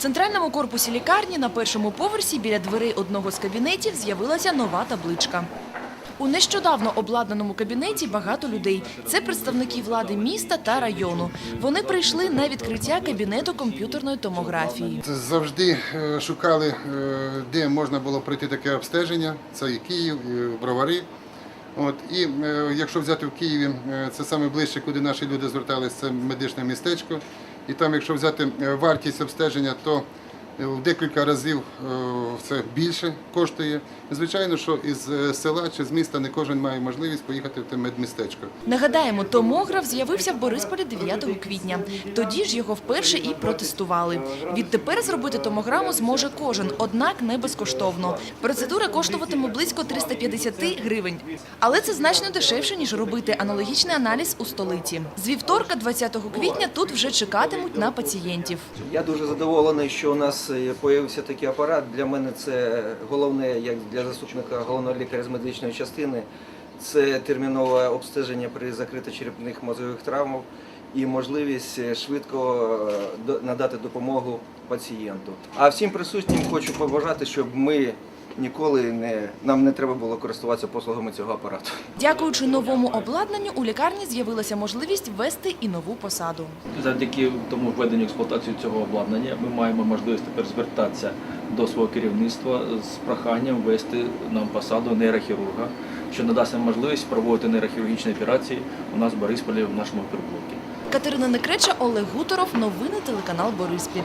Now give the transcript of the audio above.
центральному корпусі лікарні на першому поверсі біля дверей одного з кабінетів з'явилася нова табличка. У нещодавно обладнаному кабінеті багато людей. Це представники влади міста та району. Вони прийшли на відкриття кабінету комп'ютерної томографії. Завжди е, шукали, е, де можна було пройти таке обстеження. Це і Київ, і Бровари. От, і е, якщо взяти в Києві, е, це саме ближче, куди наші люди зверталися, це медичне містечко. І там, якщо взяти е, вартість обстеження, то в декілька разів е, це більше коштує. Звичайно, що із е, села чи з міста не кожен має можливість поїхати в те медмістечко. Нагадаємо, томограф з'явився в Борисполі 9 квітня. Тоді ж його вперше і протестували. Відтепер зробити томограму зможе кожен, однак не безкоштовно. Процедура коштуватиме близько 350 гривень. Але це значно дешевше, ніж робити аналогічний аналіз у столиці. З вівторка, 20 квітня, тут вже чекатимуть на пацієнтів. Я дуже задоволений, що у нас появився такий апарат. Для мене це головне, як для заступника головного лікаря з медичної частини. Це термінове обстеження при закрито-черепних мозових травмах і можливість е, швидко е, надати допомогу пацієнту. А всім присутнім хочу побажати, щоб ми ніколи не нам не треба було користуватися послугами цього апарату. Дякуючи новому обладнанню, у лікарні з'явилася можливість ввести і нову посаду. Завдяки тому введенню експлуатацію цього обладнання ми маємо можливість тепер звертатися до свого керівництва з проханням ввести нам посаду нейрохірурга, що надасть нам можливість проводити нейрохірургічні операції у нас в Борисполі в нашому пірблокі. Катерина Некреча, Олег Гуторов. Новини телеканал Бориспіль.